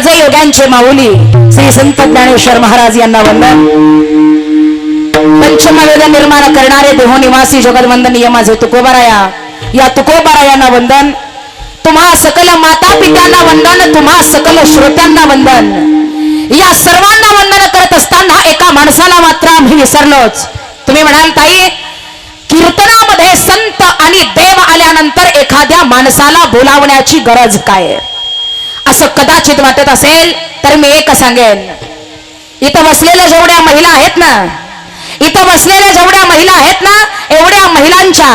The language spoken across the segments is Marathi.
राजयोग्यांचे माऊली. श्री संत ज्ञानेश्वर महाराज यांना वंदन. पंचमवेद निर्माण करणारे देहोनिवासी जगदवंदनीय माझे तुकोबाराया या तुकोबारायांना वंदन. तुम्हा सकल माता पित्यांना वंदन तुम्हा सकल श्रोत्यांना वंदन. या सर्वांना वंदन करत असताना एका माणसाला मात्र आम्ही विसरलोच. तुम्ही म्हणाल ताई कीर्तनामध्ये संत आणि देव आल्यानंतर एखाद्या माणसाला बोलावण्याची गरज काय? आहे असं कदाचित वाटत असेल तर मी एक सांगेन. इथं बसलेल्या जेवढ्या महिला आहेत ना इथं बसलेल्या जेवढ्या महिला आहेत ना एवढ्या महिलांच्या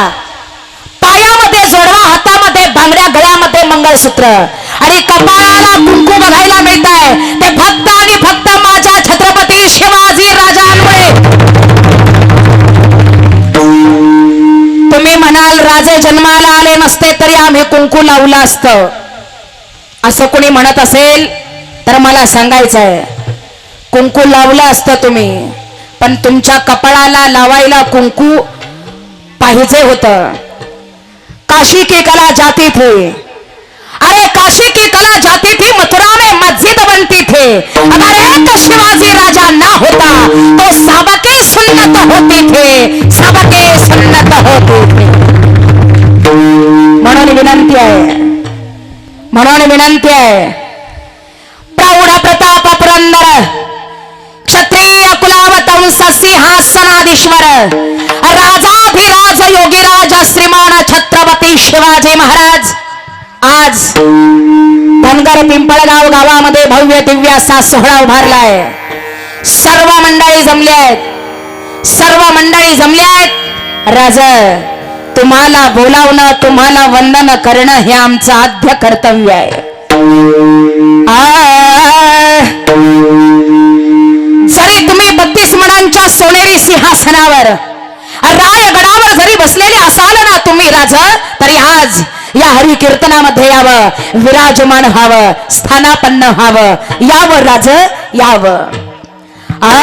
पायामध्ये जोडवा हातामध्ये बांगड्या गळ्यामध्ये मंगळसूत्र. आणि कपाळाला कुंकू बघायला मिळत आहे ते फक्त आणि फक्त माझ्या छत्रपती शिवाजी राजांमुळे. तुम्ही म्हणाल राजे जन्माला आले नसते तरी आम्ही कुंकू लावलं असतं. असं कोणी म्हणत असेल तर मला सांगायचं आहे कुंकू लावलं असतं तुम्ही पण तुमच्या कपाळाला लावायला कुंकू पाहिजे होतं. काशी की कला जाती थी. अरे काशी की कला जाती थी मथुरा में मस्जिद बनती थी. अगर एक शिवाजी राजा ना होता तो सबके सुन्नत होती थी सबके सुन्नत होती थी. म्हणून विनंती आहे म्हणून विनंती आहे. प्रौढ प्रताप पुरंदर क्षत्रिय कुलावतंस सिंहासनाधीश्वर राजाधिराज योगीराज श्रीमान छत्रपती शिवाजी महाराज. आज धनगर पिंपळगाव गावामध्ये भव्य दिव्य असा सोहळा उभारलाय. सर्व मंडळी जमली आहेत. सर्व मंडळी जमली आहेत. राज तुम्हाला बोलावणं तुम्हाला वंदन करणं हे आमचं आद्य कर्तव्य आहे. आ, जरी तुम्ही बत्तीस मणांच्या सोनेरी सिंहासनावर रायगडावर जरी बसलेले असाल ना तुम्ही राज तरी आज या हरी कीर्तनामध्ये यावं विराजमान व्हावं स्थानापन्न व्हावं यावं राज यावं. आ,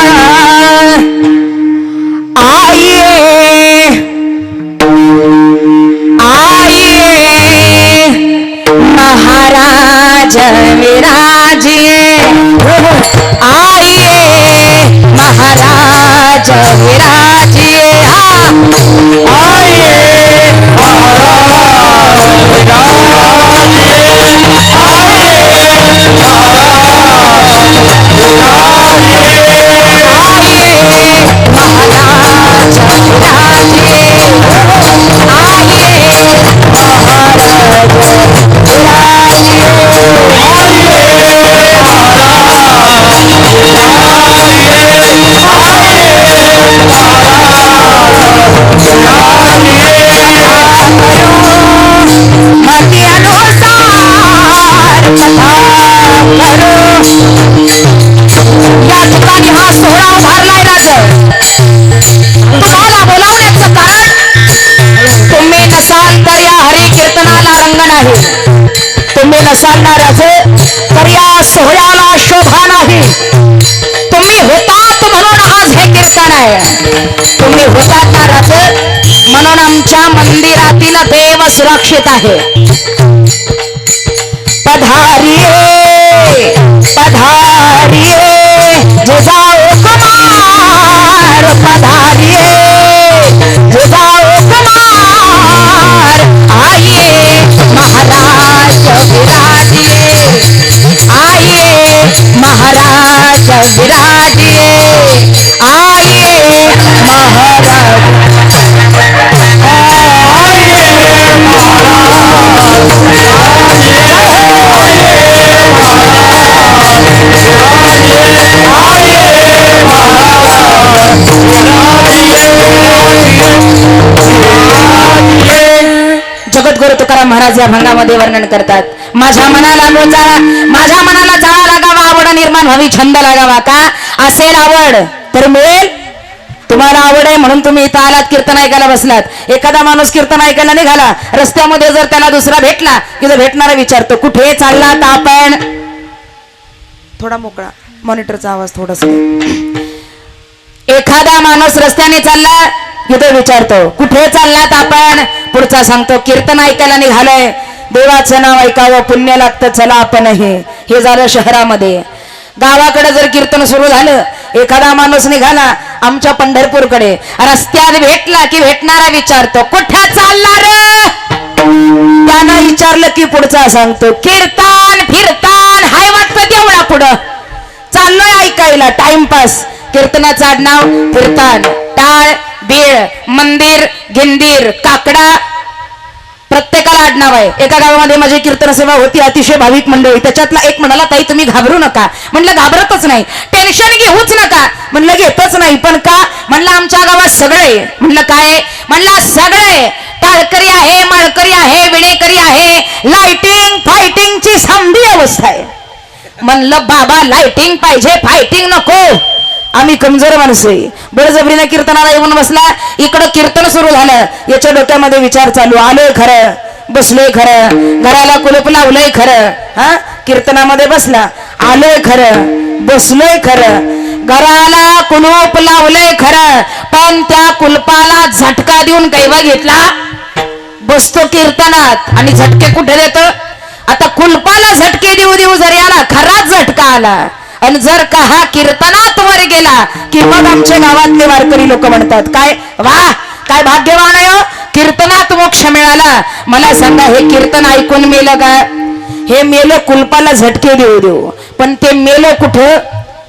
आइए महाराज विराजिए। आइए महाराज विराजिए। हाँ आइए। मंदिरातील देव सुरक्षित आहे. पधारिये पधारिये जिजाऊ कुमार, पधारिये जिजाऊ कुमार आइए महाराज विराजिए आइए महाराज विराजिए महाराज या भंगामध्ये वर्णन करतात. माझ्या मनाला मोजा माझ्या मनाला जाळा लागावा आवड निर्माण व्हावी छंद लागावा. का? असेल आवड तर मिळेल? तुम्हाला आवड आहे म्हणून तुम्ही इथं आलात कीर्तन ऐकायला बसलात. एखादा माणूस कीर्तन ऐकायला निघाला रस्त्यामध्ये जर त्याला दुसरा भेटला की तो भेटणारा विचारतो कुठे चाललात आपण? थोडा मोकळा मॉनिटरचा आवाज थोडासा. एखादा माणूस रस्त्याने चालला की विचारतो? कुठे चाललात आपण? पुढचा सांगतो कीर्तन ऐकायला निघालोय. देवाचं नाव ऐकावं पुण्य लागतं चला आपण हे. हे झालं शहरामध्ये. गावाकडे जर कीर्तन सुरू झालं एखादा माणूस निघाला आमच्या पंढरपूरकडे. रस्त्यात भेटला की भेटणारा विचारतो कुठे चालला रे? त्यानं विचारलं की पुढचा सांगतो कीर्तन फिरतान हाय वाटतं देवळा पुढं. चाललोय ऐकायला टाइमपास. कीर्तनाचं आडनाव फिरतान. टाळ बीळ मंदिर गिंदीर काकडा प्रत्येकाला आडनाव आहे. एका गावामध्ये माझी कीर्तन सेवा होती अतिशय भाविक मंडळी. त्याच्यातला एक म्हणाला ताई तुम्ही घाबरू नका. म्हणलं घाबरतच नाही. टेन्शन घेऊच नका. म्हणलं घेतच नाही. पण का? म्हणलं आमच्या गावात सगळे म्हणलं काय? म्हणलं सगळे टाळकरी आहे माळकरी आहे विणेकरी आहे. लाइटिंग फायटिंगची संधी अवस्था आहे. म्हणलं बाबा लाइटिंग पाहिजे फायटिंग नको. आम्ही कमजोर माणूस आहे. बळजबरीने कीर्तनाला येऊन बसला. इकडं कीर्तन सुरू झालं. याच्या डोक्यामध्ये विचार चालू. आलोय खरं. बसलोय खरं. घराला कुलूप लावलंय खरं. हा? कीर्तनामध्ये बसला. आलोय खरं. बसलोय खरं. घराला कुलूप लावलंय खरं. पण त्या कुलपाला झटका देऊन कैवा घेतला. बसतो कीर्तनात. आणि झटके कुठे देतो? आता कुलपाला झटके देऊ देऊ जर याला खराच झटका आला. आणि जर का हा कीर्तनात वर गेला की मग आमच्या गावातले वारकरी लोक म्हणतात काय वा काय भाग्यवान आहे हो, कीर्तनात मोक्ष मिळाला. मला सांगा हे कीर्तन ऐकून मेलं का? हे मेलं कुलपाला झटके देऊ देऊ पण ते मेलं कुठं?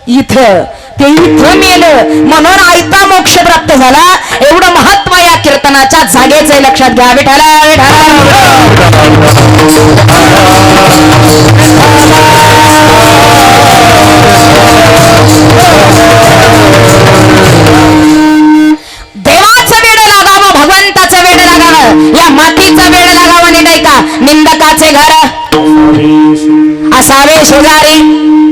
इथं. ते इथं मेलं म्हणून आयता मोक्ष प्राप्त झाला. एवढं महत्त्व या कीर्तनाच्या जागेचं आहे लक्षात घ्या. विठाला विठाला शेजारी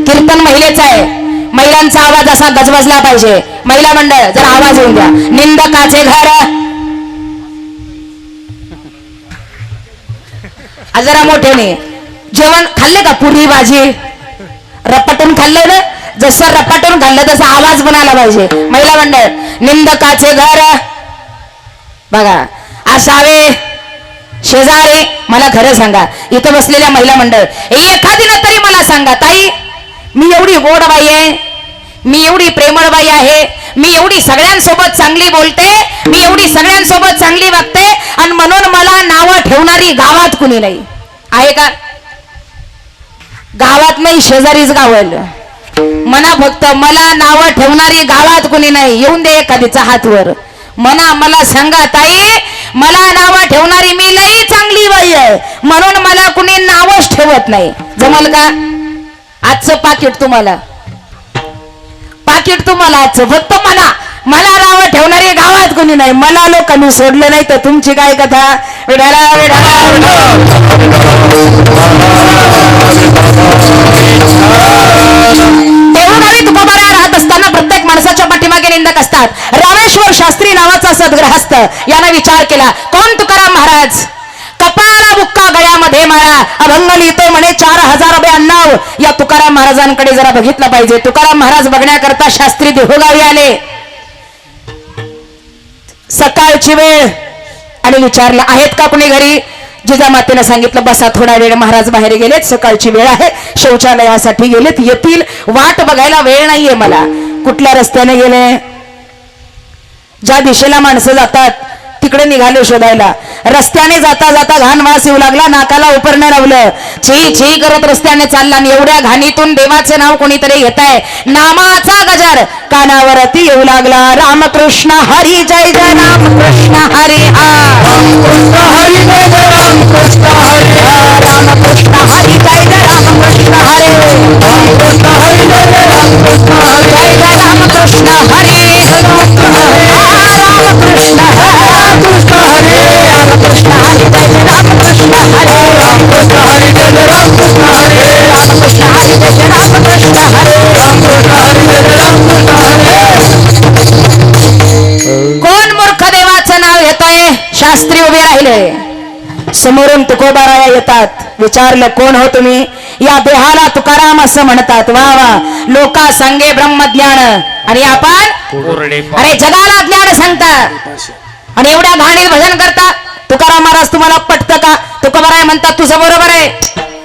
कीर्तन महिलेचं आहे. महिलांचा आवाज असा गजबजला पाहिजे. महिला मंडळ जर आवाज येऊन द्या. निंदकाचे घर. जरा मोठ्याने. जेवण खाल्ले का पुरी भाजी? रपाटून खाल्लं ना? जसं रपाटून खाल्लं तसा आवाज पण आला पाहिजे. महिला मंडळ निंदकाचे घर. बघा असावे. शेजारे मला खरं सांगा इथं बसलेल्या महिला मंडळ एखादीनं तरी मला सांगा ताई मी एवढी गोड बाई आहे मी एवढी प्रेमळ बाई आहे मी एवढी सगळ्यांसोबत चांगली बोलते मी एवढी सगळ्यांसोबत चांगली वागते आणि म्हणून मला नावं ठेवणारी गावात कुणी नाही. आहे का? गावात नाही शेजारीच गावल मना फक्त मला नावं ठेवणारी गावात कुणी नाही. येऊन दे एखादीचा हात वर. मना मला सांगा ताई मला नावं ठेवणारी मी लई चांगली बाई आहे. म्हणून मला कुणी नावच ठेवत नाही. जमल का? आजचं पाकिट तुम्हाला. पाकिट तुम्हाला आजचं. फक्त मला मला नावं ठेवणारी गावात कोणी नाही. मला लोकांनी सोडलं नाही तर तुमची काय कथा? विढाला विढाला राहत असताना प्रत्येक माणसाच्या पाठीमागे निंदक असतात. रामेश्वर शास्त्री नावाचा सद्ग्रहस्थ यानं विचार केला कोण तुकाराम महाराज? कपाळाला बुक्का गळ्यामध्ये माळा अभंग लिहितो म्हणे चार हजार रुपये अन्नाव. या तुकाराम महाराजांकडे जरा बघितलं पाहिजे. तुकाराम महाराज बघण्याकरता शास्त्री देहोगावी आले. सकाळची वेळ. आणि विचारलं आहेत का कुणी घरी? जिजामातेनं सांगितलं बसा थोडा वेळ महाराज बाहेर गेलेत सकाळची वेळ आहे शौचालयासाठी गेलेत येतील. वाट बघायला वेळ नाहीये मला. कुठल्या रस्त्याने गेले? ज्या दिशेला माणसं जातात तिकडे निघाले शोधायला. रस्त्याने जाता जाता घाण वास येऊ लागला नाकाला उपरणं लावलं. छी छी करत रस्त्याने चालला आणि एवढ्या घाणीतून देवाचे नाव कोणीतरी घेत आहे नामाचा गजर कानावरती येऊ लागला. रामकृष्ण हरी जय जय रामकृष्ण हरी हा. रामकृष्ण हरी जय जय रामकृष्ण हरी रामकृष्ण हरी जय जय रामकृष्ण हरी. रामकृष्ण हरी जय जय रामकृष्ण हरी जय जय रामकृष्ण हरी. रामकृष्ण हरी रामकृष्ण हरी. समोरून तुकोबाराया येतात. विचारलं कोण हो तुम्ही? या देहाला तुकाराम असं म्हणतात. वा वा लोका सांगे ब्रह्मज्ञान. आणि आपण? अरे जगाला ज्ञान सांगतात आणि एवढ्या घाणीत भजन करता? तुकाराम महाराज तुम्हाला पटतं का? तुकोबाराय म्हणतात तुझं बरोबर आहे.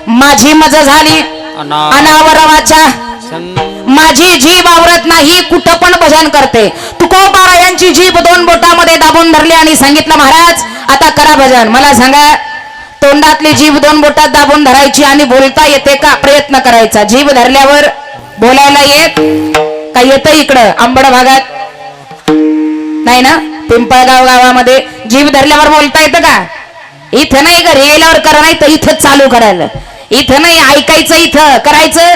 माझी मजा झाली. अना- अनावरवाच्या. माझी जीभ आवरत नाही कुठं पण भजन करते. तुकोबारा यांची जीभ दोन बोटामध्ये दाबून धरली आणि सांगितलं महाराज आता करा भजन. मला सांगा तोंडातली जीभ दोन बोटात दाबून धरायची आणि बोलता येते का? प्रयत्न करायचा. जीभ धरल्यावर बोलायला येत का येतं इकडं? आंबड भागात? नाही ना? पिंपळगाव गावामध्ये जीभ धरल्यावर बोलता येतं का? इथं नाही घरी गेल्यावर करा नाही तर इथं चालू करायला. इथं नाही ऐकायचं इथं. करायचं?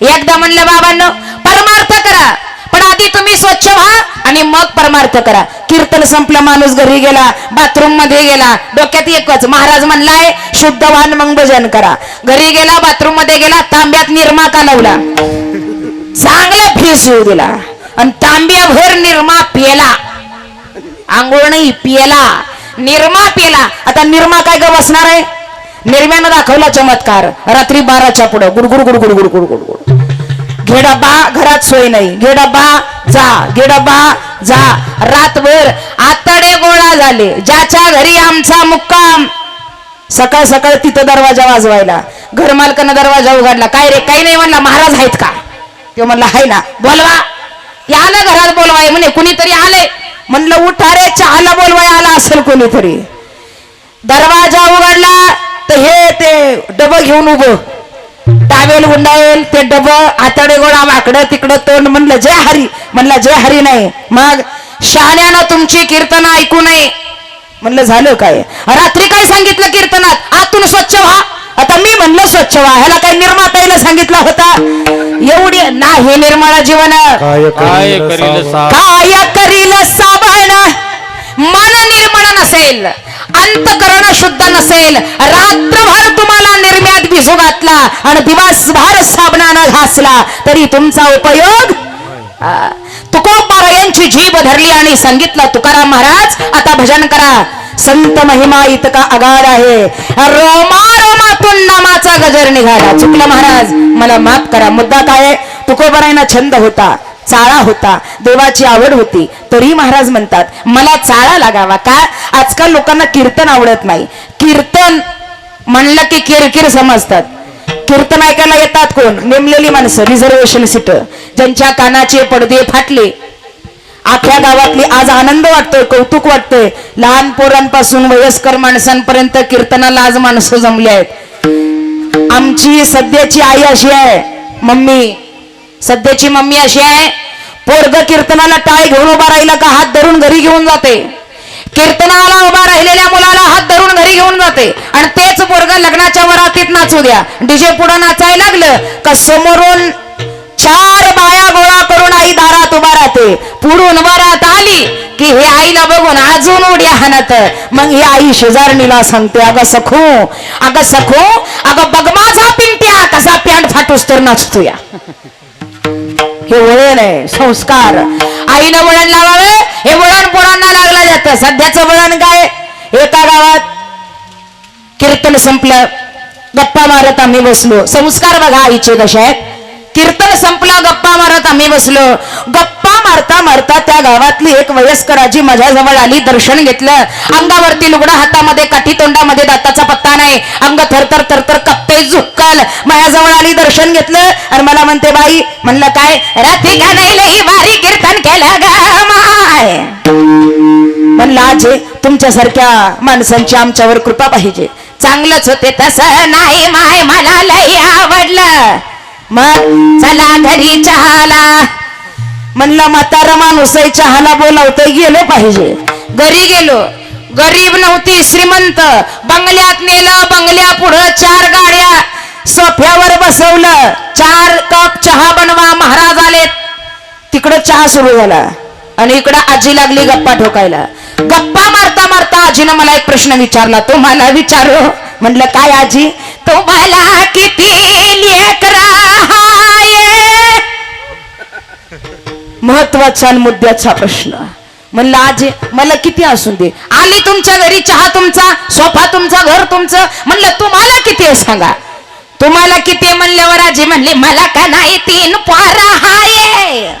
एकदा म्हणलं बाबांनो परमार्थ करा. पण आधी तुम्ही स्वच्छ व्हा आणि मग परमार्थ करा. कीर्तन संपलं माणूस घरी गेला बाथरूममध्ये गेला डोक्यात एकच महाराज म्हणलाय शुद्ध वाहन मग भजन करा. घरी गेला बाथरूममध्ये गेला तांब्यात निरमा कालवला चांगला फीस येऊ दिला. आणि तांब्याभर निरमा पियला. आंघोळ नाही पियला. निरमा पियला. आता निरमा काय ग बसणार आहे? निर्म्यानं दाखवला चमत्कार. रात्री बाराच्या पुढं गुडगुड गुडगुड गुडगुड गुडगुड. घे घरात सोय नाही. घे जा. घे जा. रातभर आतडे गोळा झाले. ज्याच्या घरी आमचा मुक्काम. सकाळ सकाळ तिथं दरवाजा वाजवायला. घर मालकानं दरवाजा उघडला. काय रे काही नाही म्हणला महाराज आहेत का? तो म्हणला हाय ना बोलवा. या ना घरात बोलवाय. म्हणे कुणीतरी आले म्हणलं उठा रे चहाला बोलवाय आला असेल कोणीतरी. दरवाजा उघडला तर हे ते डबं घेऊन उभं. टावेल गुंडावेल ते डब आतडे गोळा वाकडं तिकडं तोंड म्हणलं जय हरी. म्हणलं जय हरी नाही. मग शहाण्यानं तुमची कीर्तन ऐकू नये. म्हणलं झालं काय? रात्री काय सांगितलं कीर्तनात? आतून स्वच्छ व्हा. आता मी म्हणलं स्वच्छ व्हा. ह्याला काय निर्माताईला सांगितला होता? एवढी नाही निर्मळ जीवन. काय करील सा- काय करील साबण? मन निर्मळ नसेल. अंतकरण शुद्ध नसेल. रात्रभर तुम्हाला निर्म्यात भिजू घातला आणि दिवसभर साबणानं घासला तरी तुमचा उपयोग? तुकोपारायांची यांची जीभ धरली आणि सांगितलं तुकाराम महाराज आता भजन करा. संत महिमा इतका आगाड आहे. रोमा रोमातून नामाचा गजर निघाला. चुकलं महाराज मला माफ करा मुद्दा काय आहे? छंद होता. चाळा होता. देवाची आवड होती. तरी महाराज म्हणतात मला चाळा लागावा. का? आजकाल लोकांना कीर्तन आवडत नाही. कीर्तन म्हणलं की किरकिर समजतात. कीर्तन ऐकायला येतात कोण? नेमलेली माणसं रिझर्वेशन सीट. ज्यांच्या कानाचे पडदे फाटले. आख्या गावातली आज आनंद वाटतोय कौतुक वाटतंय. लहान पोरांपासून वयस्कर माणसांपर्यंत कीर्तनाला आज माणसं जमली आहेत. आमची सध्याची आई अशी आहे मम्मी सध्याची मम्मी अशी आहे पोरग कीर्तनाला टाळ घेऊन उभा राहिला का हात धरून घरी घेऊन जाते. कीर्तनाला उभा राहिलेल्या मुलाला हात धरून घरी घेऊन जाते. आणि तेच पोरग लग्नाच्या वरातीत नाचू द्या. डीजे पुढे नाचायला लागलं का समोरून चार बाया गोळा करून आई दारात उभा राहते. पुढून वरात आली की हे आईला बघून अजून उड्या हाणत. मग ही आई शेजारणीला सांगते अगं सखू अगं सखू अगं बघ माझा पिंट्या कसा पॅन्ट फाटूस तर नाचतो या हे वळण आहे संस्कार. आईनं वळण लावावे हे वळण पोरांना लागलं जातं. सध्याचं वळण काय? एका गावात कीर्तन संपलं गप्पा मारत आम्ही बसलो. संस्कार बघा आईचे कसे आहेत. कीर्तन संपला गप्पा मारत आम्ही बसलो. गप्पा मारता मारता त्या गावातली एक वयस्कर आजी माझ्याजवळ आली दर्शन घेतलं. अंगावरती लुगडं हातामध्ये काठी तोंडामध्ये दाताचा पत्ता नाही. अंग थरथर थरथर कप्पे झुक्कल. माझ्याजवळ आली दर्शन घेतलं. आणि मला म्हणते बाई म्हणलं काय? रात्री का नाही लई भारी कीर्तन केलं ग माय. म्हणलं आज तुमच्यासारख्या माणसांची आमच्यावर कृपा पाहिजे. चांगलंच होते तसं नाही माय. मला लई आवडलं. मग चला घरी चहाला. म्हणलं म्हातारा माणूस चहाला बोलावतोय गेलो पाहिजे. घरी गेलो. गरीब नव्हती श्रीमंत. बंगल्यात नेलं बंगल्या पुढं चार गाड्या. सोफ्यावर बसवलं. चार कप चहा बनवा महाराज आलेत. तिकडं चहा सुरू झाला. आणि इकडं आजी लागली गप्पा ठोकायला. गप्पा मारता मारता आजीनं मला एक प्रश्न विचारला. तो मला विचारू. म्हणलं काय आजी? तुम्हाला किती लेकरा महत्त्वाचा मुद्द्याचा प्रश्न. म्हणलं आज मला किती असून दे? आली तुमच्या घरी चहा तुमचा सोफा तुमचा घर तुमचं. म्हणलं तुम्हाला किती आहे सांगा? तुम्हाला किती म्हणल्यावर आजी म्हणले मला का नाही तीन पारा हाय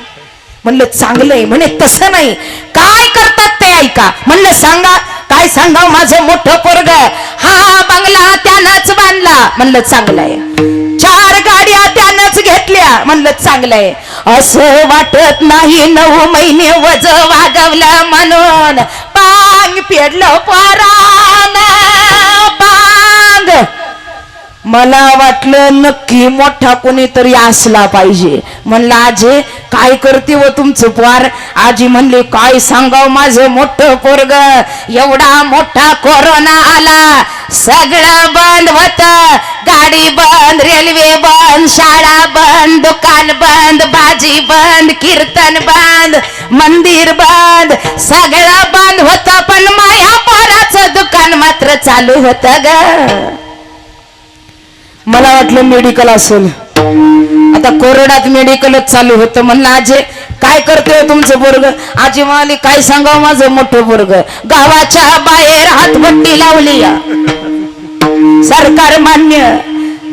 म्हणलं चांगलंय म्हणे तसं नाही. काय करतात ते ऐका. म्हणलं सांगा काय सांगाव माझं मोठं पोरग? हा बंगला त्यानंच बांधला. म्हणलं चांगलंय चार घेतल्या म्हणलं चांगलंय. असं वाटत नाही नऊ महिने वज वागवलं म्हणून. पांग पेडलं परान. पांग मला वाटलं नक्की मोठा कोणीतरी असला पाहिजे. म्हणलं आजे काय करते व तुमचं पोर? आजी म्हणली काय सांगाव माझं मोठं पोरग? एवढा मोठा कोरोना आला. सगळं बंद होत. गाडी बंद रेल्वे बंद शाळा बंद दुकान बंद भाजी बंद कीर्तन बंद मंदिर बंद सगळं बंद होत. पण माया पोराचं दुकान मात्र चालू होत ग. मला वाटलं मेडिकल असेल. आता कोरोनात मेडिकलच चालू होतं. म्हणलं आजे काय करतोय तुमचं बोर्ग आजी म्हणाली काय सांगावं माझं मोठं बोर्ग गावाच्या बाहेर हातभट्टी लावली या. सरकार मान्य.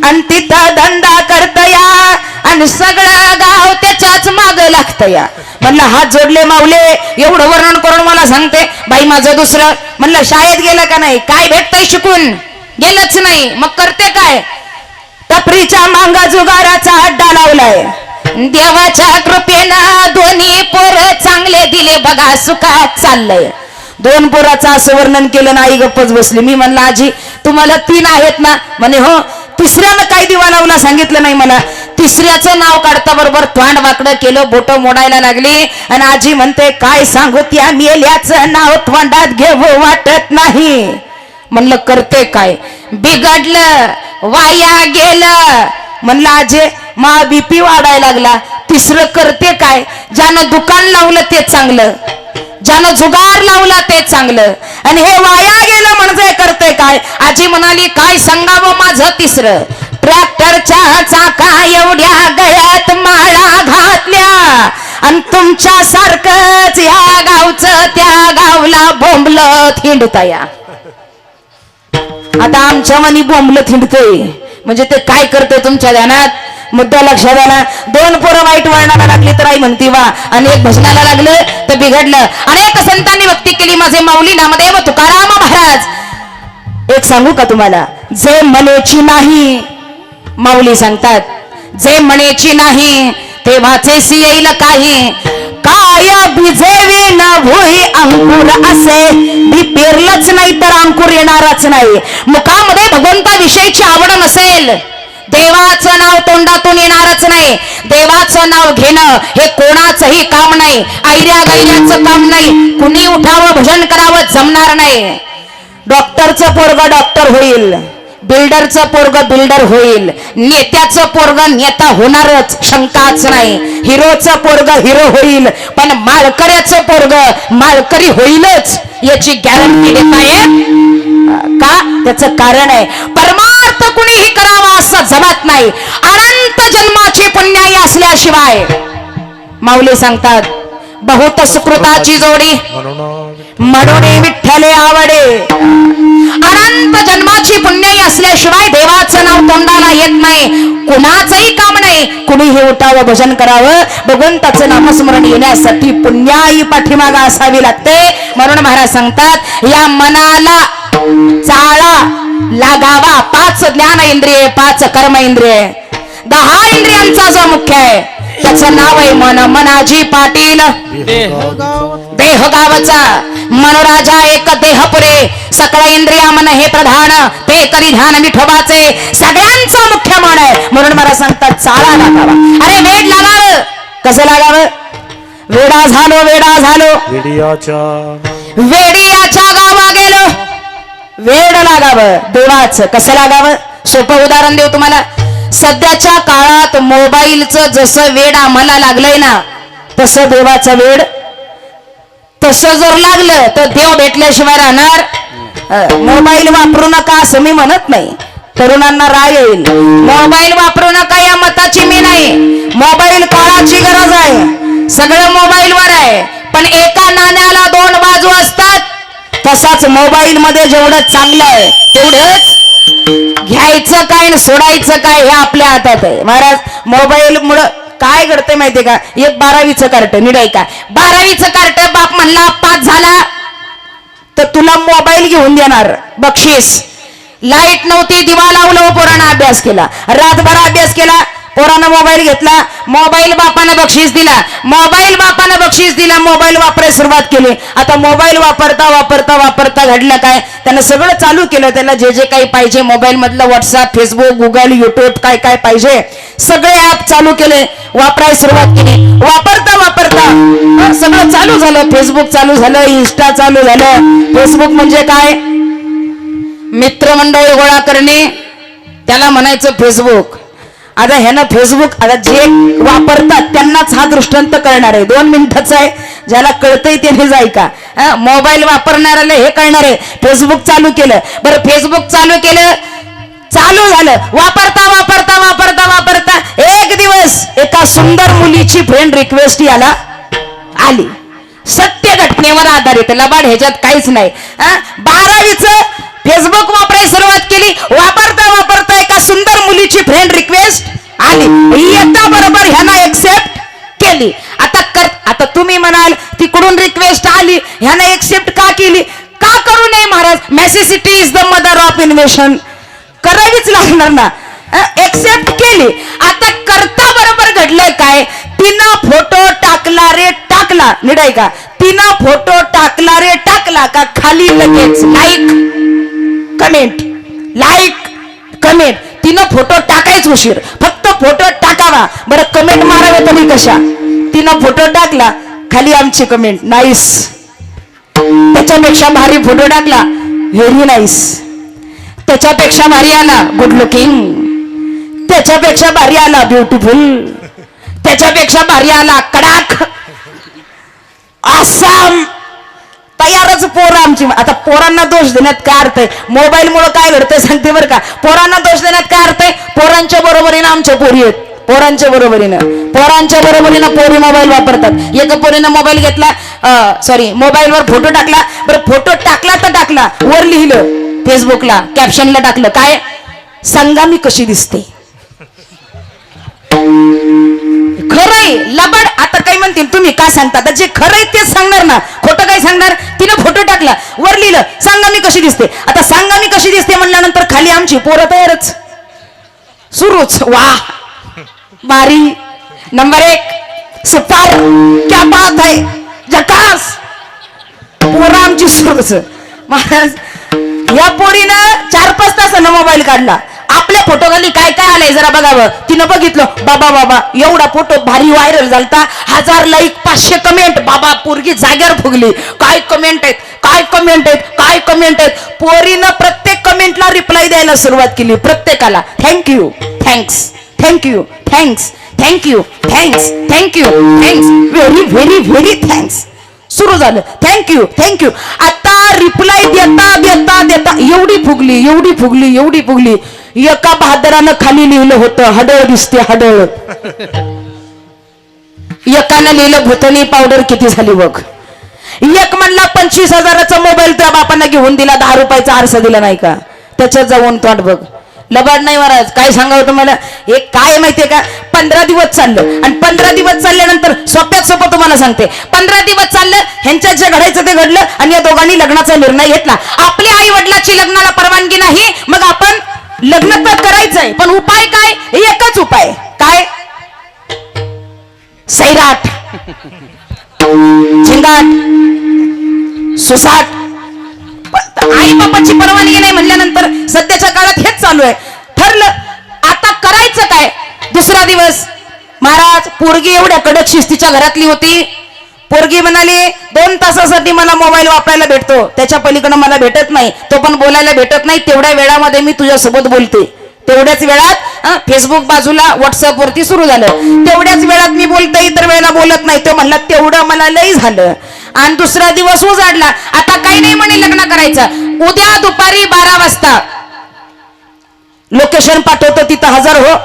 आणि तिथं धंदा करतया आणि सगळं गाव त्याच्याच माग लागत या. म्हणलं हात जोडले मावले एवढं वर्णन करून मला सांगते. बाई माझं दुसरं. म्हणलं शाळेत गेलं का नाही? काय भेटतंय शिकून? गेलंच नाही. मग करते काय? टपरीच्या मांगा जुगाराचा अड्डा लावलाय. देवाच्या कृपेनं दोन्ही पोर चांगले दिले बघा सुखात चाललंय. दोन पोराचं असं वर्णन केलं नाही गप्पच बसली. मी म्हणलं आजी तुम्हाला तीन आहेत ना? म्हणे हो. तिसऱ्यानं काय दिवा लावला सांगितलं नाही मला. तिसऱ्याचं नाव काढता बरोबर तोंड वाकडं केलं बोट मोडायला लागली. आणि आजी म्हणते काय सांगू त्या मेल्याचं नाव तोंडात घेऊ वाटत नाही. म्हणलं करते काय? बिघडलं वाया गेलं. म्हणलं आजे मा बीपी वाढायला लागला. तिसरं करते काय? ज्यानं दुकान लावलं ते चांगलं. ज्यानं जुगार लावला ते चांगलं. आणि हे वाया गेलं म्हणजे करते काय? आजी म्हणाली काय सांगावं माझं तिसरं? ट्रॅक्टरच्या चाका एवढ्या गळ्यात माळा घातल्या. आणि तुमच्या सारखंच या गावचं त्या गावला बोंबलं थिंडताया आता आमच्या मनी बोंबलं थिंडतोय. म्हणजे ते काय करतोय तुमच्या ध्यानात? मुद्दा लक्षात आला. दोन पोरं वाईट वळणाला लागली तर आई म्हणती वा. आणि एक भजनाला लागलं तर बिघडलं. अनेक संतांनी भक्ती केली माझे माऊली नामदेव तुकाराम महाराज. एक सांगू का तुम्हाला? जे मनेची नाही माऊली सांगतात. जे मनेची नाही तेव्हाचे वाचेसी येईल काही. काय बिजेवी न भुई अंकुर असे. मी पेरलंच नाही तर अंकुर येणारच नाही. मुखामध्ये भगवंताविषयीची आवड नसेल. देवाचं नाव तोंडातून येणारच नाही. देवाचं नाव घेणं हे कोणाचंही काम नाही. ऐऱ्या गैऱ्याचं काम नाही. कुणी उठावं भजन करावं जमणार नाही. डॉक्टरचं पोरग डॉक्टर होईल. बिल्डरचं पोरग बिल्डर होईल. नेत्याचं पोरग नेता होणारच शंकाच नाही. हिरोचं पोरग हिरो होईल पण माळकऱ्याचं पोरग माळकरी होईलच याची गॅरंटी देता येत का? त्याचं कारण आहे. परमार्थ कुणीही करावा असं जमत नाही. अनंत जन्माची पुण्याई असल्याशिवाय. माऊली सांगतात बहुत सुकृताची जोडी म्हणून विठ्ठले आवडे। अनंत जन्माची पुण्याई असल्याशिवाय देवाचं नाव तोंडाला येत नाही. कुणाचंही काम नाही. कुणीही उठावं भजन करावं. भगवंताचं नामस्मरण येण्यासाठी पुण्याई पाठीमागा असावी लागते. म्हणून महाराज सांगतात या मनाला चाळा लागावा. पाच ज्ञान इंद्रिय पाच कर्म इंद्रिय. दहा इंद्रियांचा जो मुख्य आहे त्याचं नाव आहे मन. मनाजी पाटील. देह गावचा. मनोराजा एक देह पुरे सकळ इंद्रिया मन हे प्रधान. ते करी ध्यान विठोबाचे. सगळ्यांचं मुख्य मन आहे. म्हणून मला सांगतात चाळा लागावा. अरे वेड लागावं. कसं लागावं? वेडा झालो वेडा झालो. वेडियाच्या गावा गेलो. वेड लागावं. देवाचं कसं लागावं? सोपं उदाहरण देऊ तुम्हाला. सध्याच्या काळात मोबाईलचं जसं वेड आम्हाला लागलंय ना तसं देवाचं वेड. तसं जर लागलं तर देव भेटल्याशिवाय राहणार. मोबाईल वापरू नका असं मी म्हणत नाही. तरुणांना राय येईल. मोबाईल वापरू नका या मताची मी नाही. मोबाईल काळाची गरज आहे. सगळं मोबाईलवर आहे. पण एका नाण्याला दोन बाजू असतात. तसाच मोबाईल मध्ये जेवढं चांगलं आहे तेवढंच घ्यायचं काय आणि सोडायचं काय हे आपल्या हातात आहे. महाराज मोबाईल मुळे काय घडतंय माहितीये का? एक बारावीचं कार्ट निडाय का बारावीचं कार्ट बाप म्हणला पास झाला. तर तुला मोबाईल घेऊन देणार. बक्षीस. लाइट नव्हती दिवा लावलं पोरानं अभ्यास केला. रातभर अभ्यास केला. पोरानं मोबाईल घेतला मोबाईल बापानं बक्षीस दिला. मोबाईल बापानं बक्षीस दिला मोबाईल वापरायला सुरुवात केली. आता मोबाईल वापरता वापरता वापरता घडलं काय? त्यानं सगळं चालू केलं. त्याला जे जे काही पाहिजे मोबाईल मधलं व्हॉट्सअप फेसबुक गुगल युट्यूब काय काय पाहिजे सगळे ऍप चालू केले. वापरायला सुरुवात केली. वापरता वापरता. सगळं चालू झालं. फेसबुक चालू झालं इन्स्टा चालू झालं. फेसबुक म्हणजे काय? मित्रमंडळी गोळा करणे. त्याला म्हणायचं फेसबुक आता ह्यानं फेसबुक आता जे वापरतात त्यांनाच हा दृष्टांत करणार आहे. दोन मिनिटाचा आहे. ज्याला कळतंय त्याने जाय का मोबाईल वापरणाऱ्याला हे कळणार आहे. फेसबुक चालू केलं. बरं फेसबुक चालू केलं. चालू झालं. वापरता वापरता वापरता वापरता. एक दिवस एका सुंदर मुलीची फ्रेंड रिक्वेस्ट याला आली. सत्य घटनेवर आधारित. लबाड ह्याच्यात काहीच नाही. बारावीचं फेसबुक वापरायला सुरुवात केली. वापरता वापरता एका सुंदर मुलीची फ्रेंड रिक्वेस्ट आली. येता बरोबर ह्यानं एक्सेप्ट केली. आता कर आता तुम्ही म्हणाल तिकडून रिक्वेस्ट आली ह्यानं एक्सेप्ट का केली? का करू नये Maharaj? Necessity is the mother of invention करावीच लागणार ना? एक्सेप्ट केली. आता करता बरोबर घडलंय काय? तिनं फोटो टाकला रे टाकला. निडाय का? तिनं फोटो टाकला रे टाकला का? खाली लगेच. लाईक कमेंट लाईक कमेंट तिनं फोटो टाकायच उशीर. फक्त फोटो टाकावा. बरं कमेंट मारावे तरी कशा? तिनं फोटो टाकला खाली आमची कमेंट नाईस त्याच्यापेक्षा भारी फोटो टाकला. व्हेरी नाईस त्याच्यापेक्षा भारी आला. गुड लुकिंग त्याच्यापेक्षा भारी आला. ब्युटिफुल त्याच्यापेक्षा भारी आला. कडाक. आसाम तयारच पोरं आमची. आता पोरांना दोष देण्यात काय अर्थ आहे? मोबाईल मुळे काय घडतंय सांगते बरं का? पोरांना दोष देण्यात काय अर्थ आहे? पोरांच्या बरोबरीनं आमच्या पोरी आहेत. पोरांच्या बरोबरीनं. पोरांच्या बरोबरीनं पोरी मोबाईल वापरतात. एका पोरीनं मोबाईल घेतला सॉरी मोबाईलवर फोटो टाकला. बरं फोटो टाकला तर टाकला. वर लिहिलं फेसबुकला कॅप्शनला टाकलं. काय? सांगा मी कशी दिसते? खरंय लबाड. आता काय म्हणतील तुम्ही काय सांगता? आता जे खरंय तेच सांगणार ना. खोटं काय सांगणार? तिनं फोटो टाकला वर लिहिलं सांगा मी कशी दिसते? आता सांगा मी कशी दिसते म्हणल्यानंतर खाली आमची पोरं तयारच. सुरूच. वा. बारी. नंबर एक. सुपार. क्या बात आहे. जकास पोरं आमची सुरूच. महाराज या पोरीनं चार पाच तासानं मोबाईल काढला. आपल्या फोटो खाली काय काय आलंय जरा बघावं. तिनं बघितलं बाबा बाबा एवढा फोटो भारी व्हायरल झालता. हजार लाईक पाचशे कमेंट बाबा पोरगी जाग्यावर फुगली. काय कमेंट आहेत? काय कमेंट आहेत? काय कमेंट आहेत? पोरीनं प्रत्येक कमेंटला रिप्लाय द्यायला सुरुवात केली. प्रत्येकाला. Thank you thanks thank you thanks thank you thanks thank you thanks very very very thanks सुरू झालं. थँक्यू थँक्यू आता रिप्लाय देता देता देता. एवढी फुगली एवढी फुगली एवढी फुगली. एका बहादरानं खाली लिहिलं होतं हडळ दिसते हडळ. एकानं लिहिलं भूतनी पावडर किती झाली बघ. एक म्हणला पंचवीस हजाराचा मोबाईल त्या बापांना घेऊन दिला दहा रुपयाचा आरसा दिला नाही का? त्याच्यात जाऊन तोट बघ. लबाड नाही महाराज काय सांगावं तुम्हाला? हे काय माहितीये का? पंधरा दिवस चाललं आणि पंधरा दिवस चालल्यानंतर सोप्यात सोपं तुम्हाला सांगते. पंधरा दिवस चाललं ह्यांच्यात जे घडायचं ते घडलं आणि या दोघांनी लग्नाचा निर्णय घेतला. आपल्या आई वडिलाची लग्नाला परवानगी नाही मग आपण लग्न तर करायचंय पण उपाय काय? एकच उपाय. काय? सैराट. झिंगाट. सुसाट. आई बापाची परवानगी नाही म्हणल्यानंतर सध्याच्या काळात हेच चालू आहे. ठरलं आता करायचं काय? दुसरा दिवस. महाराज पोरगी एवढ्या कडक शिस्तीच्या घरातली होती. पोरगी म्हणाली दोन तासासाठी मला मोबाईल वापरायला भेटतो. त्याच्या पलीकडे मला भेटत नाही. तो पण बोलायला भेटत नाही. तेवढ्या वेळामध्ये मी तुझ्यासोबत बोलते. तेवढ्याच वेळात फेसबुक बाजूला व्हॉट्सअप वरती सुरू झालं. तेवढ्याच वेळात मी बोलते इतर वेळेला बोलत नाही. तो म्हणला तेवढं मला लई झालं. आणि दुसरा दिवस उजाडला. आता काही नाही म्हणे लग्न करायचं. उद्या दुपारी बारा वाजता. लोकेशन पाठवतो तिथं हजर हो.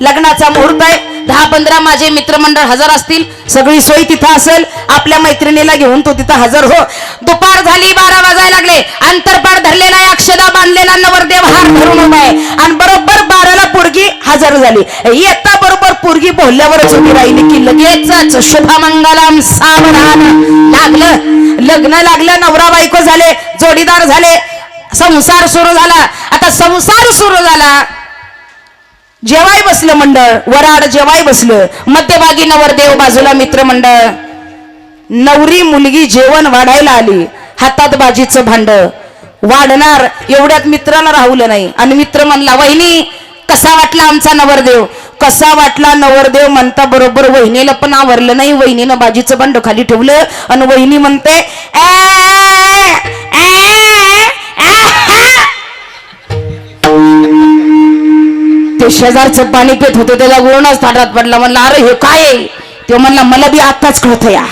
लग्नाचा मुहूर्त आहे. दहा पंधरा माझे मित्रमंडळ हजर असतील. सगळी सोय तिथं असेल. आपल्या मैत्रिणीला घेऊन तो तिथं हजर हो. दुपार झाली बारा वाजायला लागले. अंतरपाड धरलेला आहे अक्षदा बांधलेला नवरदेव हार धरून उभा आहे. आणि बरोबर बाराला पोरगी हजर झाली. येता बरोबर पोरगी बोलल्यावरच उभी राहिली की लगेच शुभमंगलम सावधान. लागलं. लग्न लागलं नवरा बायको झाले जोडीदार झाले. संसार सुरू झाला. आता संसार सुरू झाला. जेवाय बसलं मंडळ वराड जेवाय बसलं मध्यभागी नवरदेव बाजूला मित्रमंडळ नवरी मुलगी जेवण वाढायला आली हातात बाजीचं भांड. वाढणार एवढ्यात मित्राला राहुलं नाही. आणि मित्र म्हणला वहिनी कसा वाटला आमचा नवरदेव? कसा वाटला नवरदेव म्हणता बरोबर वहिनीला पण आवरलं नाही. वहिनीनं बाजीचं भांड खाली ठेवलं आणि वहिनी म्हणते "ए, ते शेजारचं पाणी पेत होतं त्याला गुळणच ताटात पडला. म्हणला अरे हे काय ते म्हणला मला बी आताच कळत या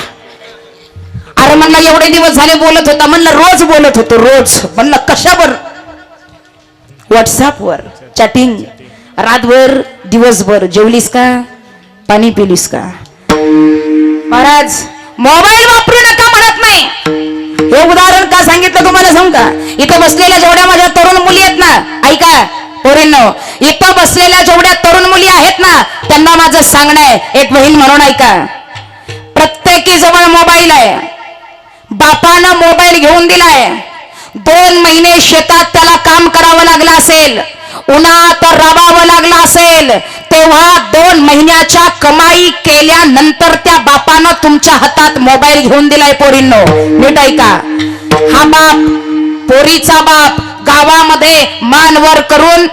अरे म्हणला एवढे दिवस झाले बोलत होता. म्हणलं रोज बोलत होतो रोज. म्हणलं कशावर? व्हॉट्सअपवर चॅटिंग रातभर दिवसभर जेवलीस का? पाणी पिलीस का? महाराज मोबाईल वापरू नका म्हणत नाही. हे उदाहरण का सांगितलं तुम्हाला सांग का? इथं बसलेल्या जेवढ्या माझ्या तरुण मुली आहेत ना ऐका. पोरींनो इथं बसलेल्या जेवढ्या तरुण मुली आहेत ना त्यांना माझं सांगणं आहे. एक बहीण म्हणून ऐका. प्रत्येकी जवळ मोबाईल आहे. बापानं मोबाईल घेऊन दिलाय. दोन महिने शेतात त्याला काम करावं लागलं असेल उन्हात राबावं लागलं असेल तेव्हा दोन महिन्याच्या कमाई केल्यानंतर त्या बापानं तुमच्या हातात मोबाईल घेऊन दिलाय पोरींनो. नीट ऐका. हा बाप पोरीचा बाप गावामध्ये मानवर करून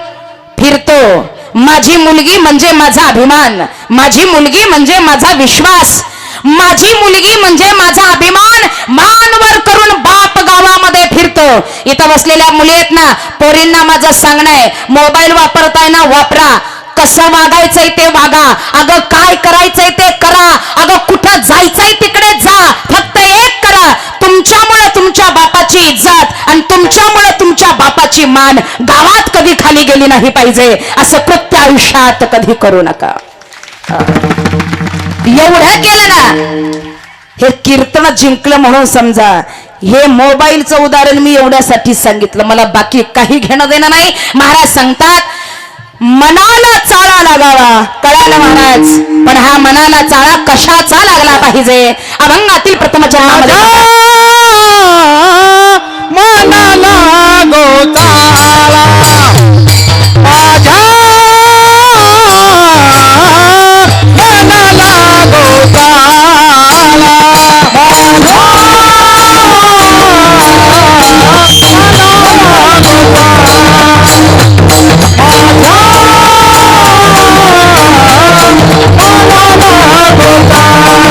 फिरतो. माझी मुलगी म्हणजे माझा अभिमान. माझी मुलगी म्हणजे माझा विश्वास. माझी मुलगी म्हणजे माझा अभिमान. मानवर करून बाप गावामध्ये फिरतो. इथं बसलेल्या मुली आहेत ना पोरींना माझं सांगणं आहे. मोबाईल वापरताय ना वापरा. कसं वागायचंय ते वागा. अगं काय करायचंय ते करा. अगं कुठं जायचंय तिकडे जा. फक्त एक करा. तुमच्यामुळे तुमच्या बापाची इज्जत आणि तुमच्यामुळे तुमच्या बापाची मान गावात कधी खाली गेली नाही पाहिजे. असं कृत्य आयुष्यात कधी करू नका. एवढं केलं ना हे कीर्तन जिंकलं म्हणून समजा. हे मोबाईलचं उदाहरण मी एवढ्यासाठी सांगितलं. मला बाकी काही घेणं देणं नाही. महाराज सांगतात मनाला चाळा लागावा. कळालं महाराज? पण हा मनाला चाळा कशाचा लागला पाहिजे? अभंगातील प्रथम मनाला गोताला Oh, my God.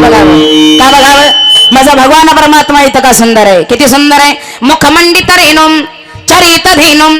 बघावं का बघावं माझा भगवान परमात्मा इथं का सुंदर आहे. किती सुंदर आहे. मुखमंडित रेणुम चरित धेनुम